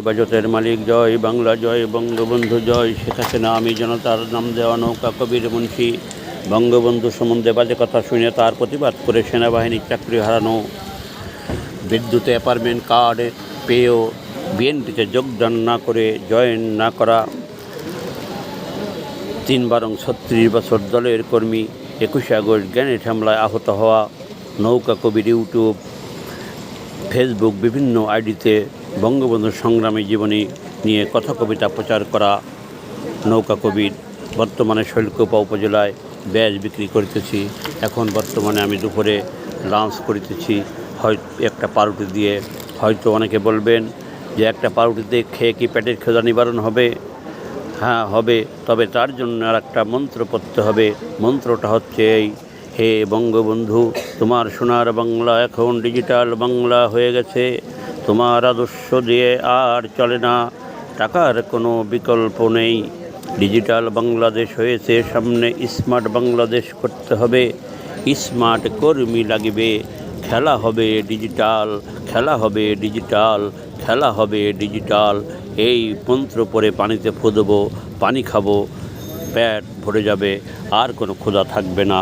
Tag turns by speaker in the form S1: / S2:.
S1: হেফাজতের মালিক, জয় বাংলা, জয় বঙ্গবন্ধু, জয় শেখ হাসিনা, আমি জনতার নাম দেওয়া নৌকা কবির মুন্সি। বঙ্গবন্ধু সম্বন্ধে বাজে কথা শুনে তার প্রতিবাদ করে সেনাবাহিনীর চাকরি হারানো। বিদ্যুৎ অ্যাপার্টমেন্ট কার্ড পেয়েও বিএনপিতে যোগদান না করে জয়েন না করা। তিন বারং ছত্রিশ বছর দলের কর্মী একুশে আগস্ট গ্রেনেড হামলায় আহত হওয়া নৌকা কবির ইউটিউব, ফেসবুক, বিভিন্ন আইডিতে বঙ্গবন্ধু সংগ্রামী জীবনী নিয়ে কথা কবিতা প্রচার করা নৌকা কবির বর্তমানে শৈলকোপা উপজেলায় ব্যাজ বিক্রি করিতেছি। এখন বর্তমানে আমি দুপুরে লাঞ্চ করিতেছি। হয় একটা পাউরুটি দিয়ে হয়তো অনেকে বলবেন যে একটা পাউরুটিতে খেয়ে কি পেটের ক্ষুধা নিবারণ হবে? হ্যাঁ হবে। তবে তার জন্য আর একটা মন্ত্র পড়তে হবে। মন্ত্রটা হচ্ছে এই, হে বঙ্গবন্ধু, তোমার সোনার বাংলা এখন ডিজিটাল বাংলা হয়ে গেছে। তোমার আদর্শ দিয়ে আর চলে না। টাকার কোনো বিকল্প নেই। ডিজিটাল বাংলাদেশ হয়েছে, সামনে স্মার্ট বাংলাদেশ করতে হবে। স্মার্ট কর্মী লাগবে, খেলা হবে ডিজিটাল, খেলা হবে ডিজিটাল, খেলা হবে ডিজিটাল। এই মন্ত্র পরে পানিতে ফু দেবো পানি খাব, পেট ভরে যাবে, আর কোনো ক্ষুধা থাকবে না।